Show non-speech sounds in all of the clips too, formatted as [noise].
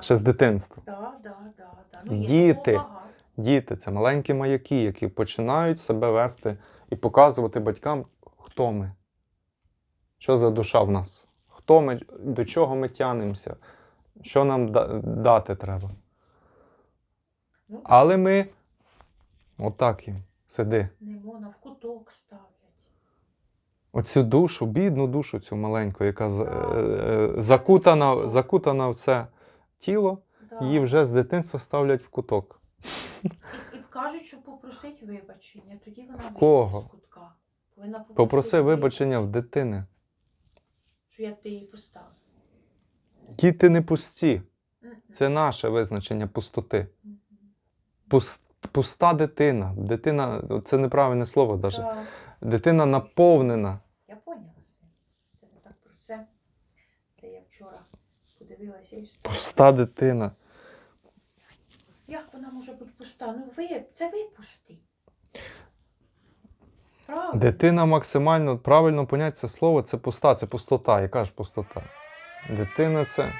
Ще з дитинства. Да, да, да, да. Ну, є Діти. такого багато. Діти це маленькі маяки, які починають себе вести і показувати батькам, хто ми, що за душа в нас, хто ми, до чого ми тянемося, що нам да- дати треба. Ну, Але ми отак їм сиди. Не можна, в куток ставлять. Оцю душу, бідну душу, цю маленьку, яка з- е, е, закутана, закутана в це тіло, Да. її вже з дитинства ставлять в куток. І, і кажуть, що попросить вибачення, тоді вона вийде Кого? з кутка. Попросити Попроси вибачення в дитини. Що я ти її поставив. Діти не пусті. Це наше визначення пустоти. Мгм. Пус- Пуста дитина. Дитина це неправильне слово навіть. Так, Дитина наповнена. Я поняла. Це не так про це. Це я вчора подивилася і все. Пуста дитина. Як вона може бути пуста? Ну ви, це випусти. Правда? Дитина максимально правильно поняття це слово це пуста, це пустота. Яка ж пустота? Дитина це.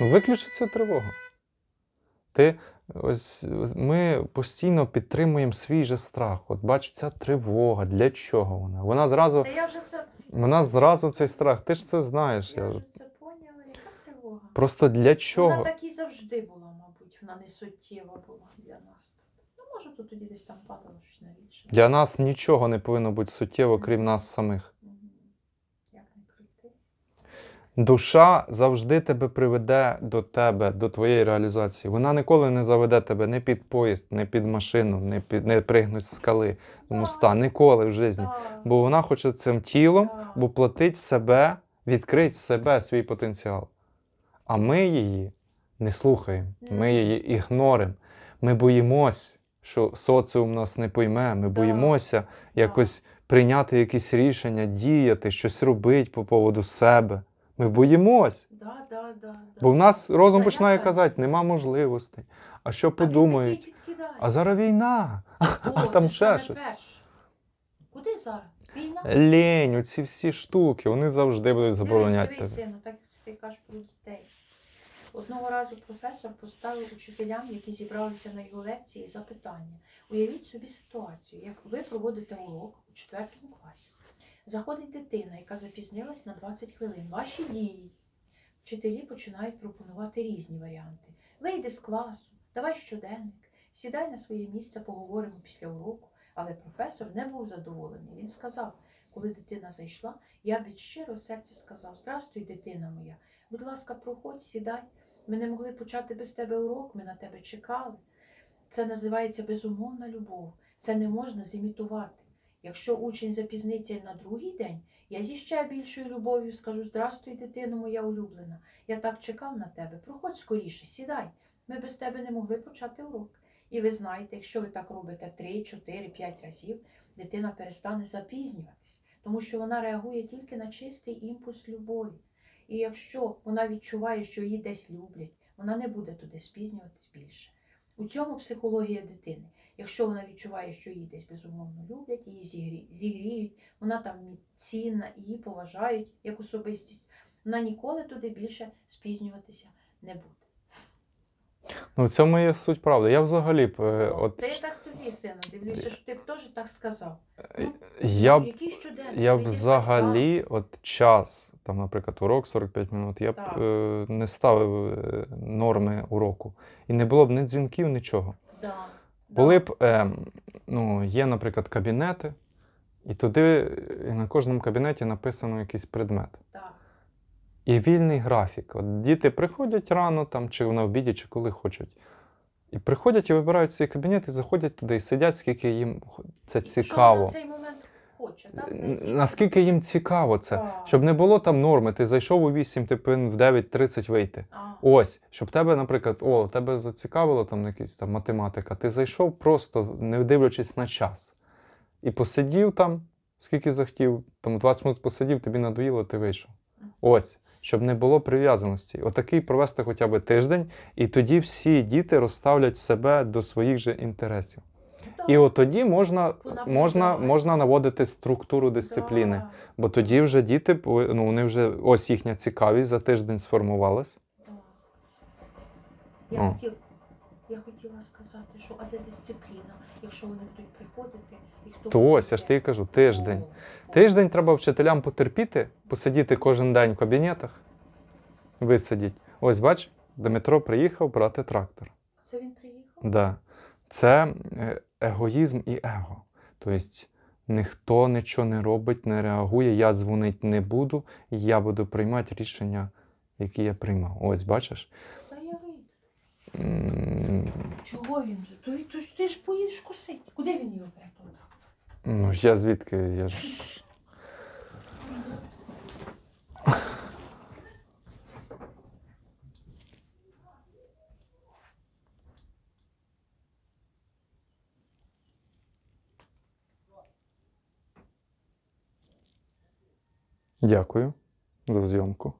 Ну, виключи цю тривогу. Ти, ось ми постійно підтримуємо свій же страх. От бачиш, ця тривога. Для чого вона? Вона зразу, Та я вже це, вона зразу цей страх. Ти ж це знаєш. я Я... вже це поняла. Яка тривога? Просто для чого? Вона так і завжди була, мабуть. Вона не суттєва була для нас. Ну, може, тут тоді десь там падало щось навіщо. Для нас нічого не повинно бути суттєво, крім нас самих. Душа завжди тебе приведе до тебе, до твоєї реалізації. Вона ніколи не заведе тебе не під поїзд, не під машину, не під не пригнуть з скали з моста. Ніколи в житті. Бо вона хоче цим тілом так. воплотить себе, відкрить себе, свій потенціал. А ми її не слухаємо, ми її ігноримо. Ми боїмось, що соціум нас не пойме. Ми боїмося якось прийняти якісь рішення, діяти, щось робити по поводу себе. Ми боїмось. Да, да, да, да. Бо в нас розум починає казати, нема можливостей. А що А подумають? А зараз війна. О, [laughs] а там ще щось. Куди зараз? Війна? Лень, оці всі штуки, вони завжди будуть забороняти тебе. сину, так ти кажеш про дітей. Одного разу професор поставив учителям, які зібралися на його лекції, запитання. Уявіть собі ситуацію, як ви проводите урок у четвертому класі. Заходить дитина, яка запізнилась на 20 хвилин. Ваші дії. Вчителі починають пропонувати різні варіанти. Вийди з класу, давай щоденник, сідай на своє місце, поговоримо після уроку. Але професор не був задоволений. Він сказав, коли дитина зайшла, я від щирого серця сказав: Здрастуй, дитина моя. Будь ласка, проходь, сідай. Ми не могли почати без тебе урок, ми на тебе чекали. Це називається безумовна любов. Це не можна зімітувати. Якщо учень запізниться на другий день, я зі ще більшою любов'ю скажу: Здрастуй, дитино моя улюблена. Я так чекав на тебе. Проходь скоріше, сідай. Ми без тебе не могли почати урок. І ви знаєте, якщо ви так робите 3, 4, 5 разів, дитина перестане запізнюватись, тому що вона реагує тільки на чистий імпульс любові. І якщо вона відчуває, що її десь люблять, вона не буде туди спізнюватись більше. У цьому психологія дитини. Якщо вона відчуває, що її десь безумовно люблять, її зігріють, вона там цінна, її поважають як особистість, вона ніколи туди більше спізнюватися не буде. Ну, в цьому є суть правди. Я взагалі б, е, от, я так тобі, сину, дивлюся, що ти б теж так сказав. Ну, я б, який щоденник? я б Який взагалі от час, там, наприклад, урок 45 минут, я б Так. е, не ставив е, норми уроку. І не було б ні дзвінків, нічого. Да, Були б, е, ну, є, наприклад, кабінети, і туди е, на кожному кабінеті написано якийсь предмет. Так. І вільний графік. От діти приходять рано, там, чи на обіді, чи коли хочуть. І приходять і вибирають свій кабінет і заходять туди і сидять, скільки їм це що цікаво. цей момент хоче, так? Наскільки їм цікаво це? Щоб не було там норми, ти зайшов у 8, ти повинен в 9.30 вийти. А, Ось, щоб тебе, наприклад, о, тебе зацікавила там якась там математика, ти зайшов просто не дивлячись на час. І посидів там, скільки захотів, там 20 минут посидів, тобі надоїло, ти вийшов. Ось, щоб не було прив'язаності. Отакий провести хоча б тиждень, і тоді всі діти розставлять себе до своїх же інтересів. І от тоді можна, можна, можна наводити структуру дисципліни. Бо тоді вже діти, ну вони вже ось їхня цікавість за тиждень сформувалась. Я О. я хотіла сказати, що а де дисципліна, якщо вони будуть приходити, і хто То ось, я ж тобі кажу, тиждень. Тиждень треба вчителям потерпіти, посидіти кожен день в кабінетах, висидіть. Ось бач, Дмитро приїхав брати трактор. Це він приїхав? Да. Це е, егоїзм і его. Тобто ніхто нічого не робить, не реагує, я дзвонити не буду, я буду приймати рішення, які я приймав. Ось бачиш. Та я вийду. М, Чого він? То, то, ти ж поїдеш косити. Куди він його трактора? Ну, я звідки? Я ж. Дякую за зйомку.